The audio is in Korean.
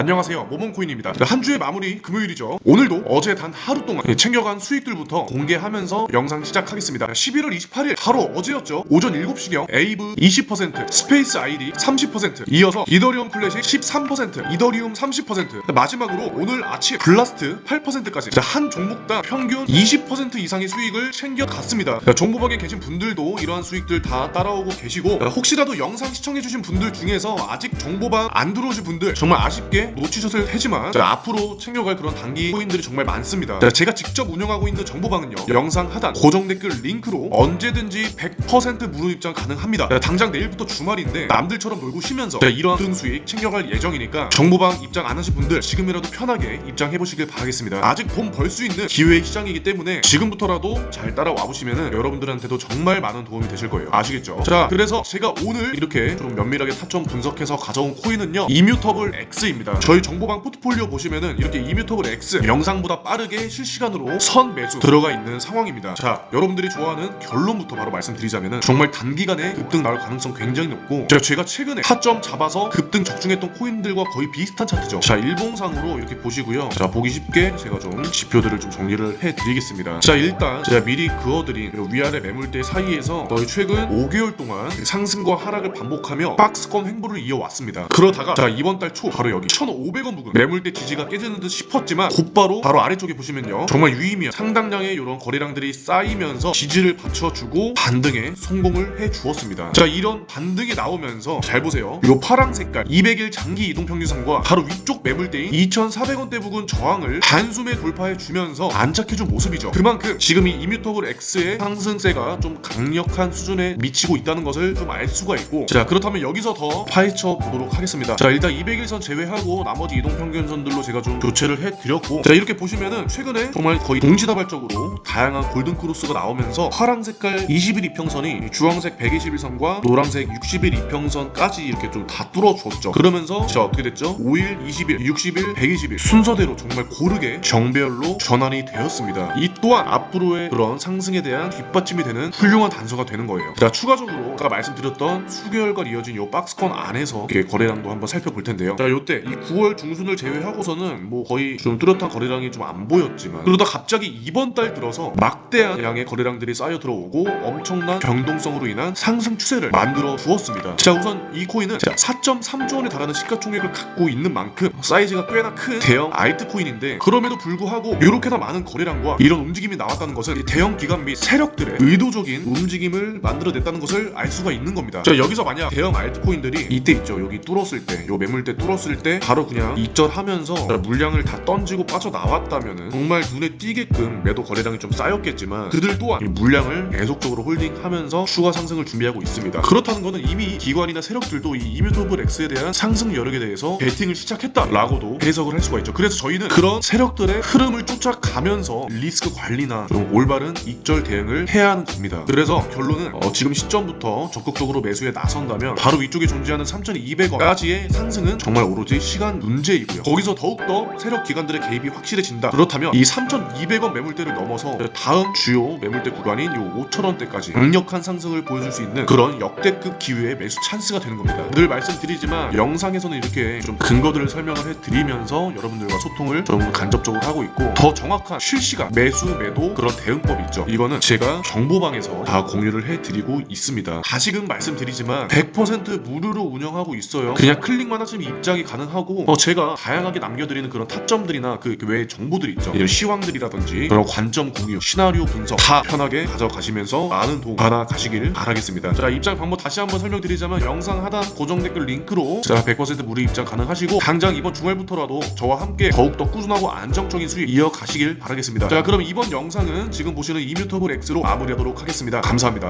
안녕하세요. 모몬코인입니다. 한 주의 마무리 금요일이죠. 오늘도 어제 단 하루 동안 챙겨간 수익들부터 공개하면서 영상 시작하겠습니다. 11월 28일 바로 어제였죠. 오전 7시경 에이브 20% 스페이스 아이디 30% 이어서 이더리움 클래식 13% 이더리움 30% 마지막으로 오늘 아침 블라스트 8%까지. 한 종목당 평균 20% 이상의 수익을 챙겨갔습니다. 종목방에 계신 분들도 이러한 수익들 다 따라오고 계시고 혹시라도 영상 시청해주신 분들 중에서 아직 정보방 안 들어오신 분들 정말 아쉽게 놓치셨을 테지만 자, 앞으로 챙겨갈 그런 단기 코인들이 정말 많습니다. 자, 제가 직접 운영하고 있는 정보방은요 영상 하단 고정 댓글 링크로 언제든지 100% 무료 입장 가능합니다. 자, 당장 내일부터 주말인데 남들처럼 놀고 쉬면서 자, 이런 등 수익 챙겨갈 예정이니까 정보방 입장 안 하신 분들 지금이라도 편하게 입장해 보시길 바라겠습니다. 아직 돈 벌 수 있는 기회의 시장이기 때문에 지금부터라도 잘 따라와 보시면은 여러분들한테도 정말 많은 도움이 되실 거예요. 아시겠죠? 자, 그래서 제가 오늘 이렇게 좀 면밀하게 타점 분석해서 가져온 코인은요 이뮤터블 X입니다. 저희 정보방 포트폴리오 보시면은 이렇게 이뮤터블 X 영상보다 빠르게 실시간으로 선 매수 들어가 있는 상황입니다. 자, 여러분들이 좋아하는 결론부터 바로 말씀드리자면은 정말 단기간에 급등 나올 가능성 굉장히 높고 제가, 제가 최근에 타점 잡아서 급등 적중했던 코인들과 거의 비슷한 차트죠. 자, 일봉상으로 이렇게 보시고요. 자, 보기 쉽게 제가 좀 지표들을 좀 정리를 해드리겠습니다. 자, 일단 제가 미리 그어드린 이 위아래 매물대 사이에서 거의 최근 5개월 동안 상승과 하락을 반복하며 박스권 횡보를 이어왔습니다. 그러다가 자, 이번 달 초 바로 여기 1,500원 부근 매물대 지지가 깨지는 듯 싶었지만 곧바로 바로 아래쪽에 보시면요. 정말 유의미한 상당량의 이런 거래량들이 쌓이면서 지지를 받쳐주고 반등에 성공을 해 주었습니다. 자, 이런 반등이 나오면서 잘 보세요. 이 파랑 색깔 200일 장기 이동 평균선과 바로 위쪽 매물대인 2,400원대 부근 저항을 단숨에 돌파해 주면서 안착해준 모습이죠. 그만큼 지금 이 이뮤터블 X의 상승세가 좀 강력한 수준에 미치고 있다는 것을 좀 알 수가 있고 자 그렇다면 여기서 더 파헤쳐 보도록 하겠습니다. 자 일단 200일선 제외하고 나머지 이동 평균선들로 제가 좀 교체를 해드렸고 자 이렇게 보시면은 최근에 정말 거의 동시다발적으로 다양한 골든 크로스가 나오면서 파랑 색깔 20일 이평선이 주황색 121선과 노란색 60일 이평선까지 이렇게 좀 다 뚫어줬죠. 그러면서 자 어떻게 됐죠? 5일, 20일, 60일, 120일 순서대로 정말 고르게 정배열로 전환이 되었습니다. 이 또한 앞으로의 그런 상승에 대한 뒷받침이 되는 훌륭한 단서가 되는 거예요. 자 추가적으로 아까 말씀드렸던 수개월간 이어진 이 박스권 안에서 거래량도 한번 살펴볼 텐데요. 자 요때 이 9월 중순을 제외하고서는 뭐 거의 좀 뚜렷한 거래량이 좀 안 보였지만 그러다 갑자기 이번 달 들어서 막대한 양의 거래량들이 쌓여 들어오고 엄청난 변동성으로 인한 상승 추세를 만들어 주었습니다. 자 우선 이 코인은 4.3조 원에 달하는 시가총액을 갖고 있는 만큼 사이즈가 꽤나 큰 대형 알트 코인인데 그럼에도 불구하고 이렇게나 많은 거래량과 이런 움직임이 나왔다는 것은 이 대형 기관 및 세력들의 의도적인 움직임을 만들어냈다는 것을 알 수가 있는 겁니다. 자 여기서 만약 대형 알트 코인들이 이때 있죠 여기 뚫었을 때 요 매물대 뚫었을 때 바로 그냥 입절하면서 물량을 다 던지고 빠져 나왔다면은 정말 눈에 띄게끔 매도 거래량이 좀 쌓였겠지만 그들 또한 이 물량을 계속적으로 홀딩하면서 추가 상승을 준비하고 있습니다. 그렇다는 것은 이미 기관이나 세력들도 이 이뮤터블 X에 대한 상승 여력에 대해서 베팅을 시작했다라고도 해석을 할 수가 있죠. 그래서 저희는 그런 세력들의 흐름을 쫓아가면서 리스크 관리나 좀 올바른 익절 대응을 해야 하는 겁니다. 그래서 결론은 어, 지금 시점부터 적극적으로 매수에 나선다면 바로 위쪽에 존재하는 3,200원까지의 상승은 정말 오로지 시간 문제이고요. 거기서 더욱더 세력 기관들의 개입이 확실해진다. 그렇다면 이 3,200원 매물대를 넘어서 다음 주요 매물대 구간인 요 5,000원대까지 강력한 상승을 보여줄 수 있는 그런 역대급 기회의 매수 찬스가 되는 겁니다. 늘 말씀드리지만 영상에서는 이렇게 좀 근거들을 설명을 해드리면서 여러분들과 소통을 좀 간접적으로 하고 있고 더 정확한 실시간 매수 매도 그런 대응법이 있죠. 이거는 제가 정보방에서 다 공유를 해드리고 있습니다. 다시금 말씀드리지만 100% 무료로 운영하고 있어요. 그냥 클릭만 하시면 입장이 가능하고 어, 제가 다양하게 남겨드리는 그런 타점들이나 그 외의 정보들이 있죠. 이런 시황들이라든지 그런 관점 공유, 시나리오 분석 다 편하게 가져가시면서 많은 도움 받아 가시길 바라겠습니다. 자 입장 방법 다시 한번 설명드리자면 영상 하단 고정 댓글 링크로 자100% 무료 입장 가능하시고 당장 이번 주말부터라도 저와 함께 더욱더 꾸준하고 안정적인 수익 이어가시길 바라겠습니다. 자 그럼 이번 영상은 지금 보시는 이뮤터블 X로 마무리하도록 하겠습니다. 감사합니다.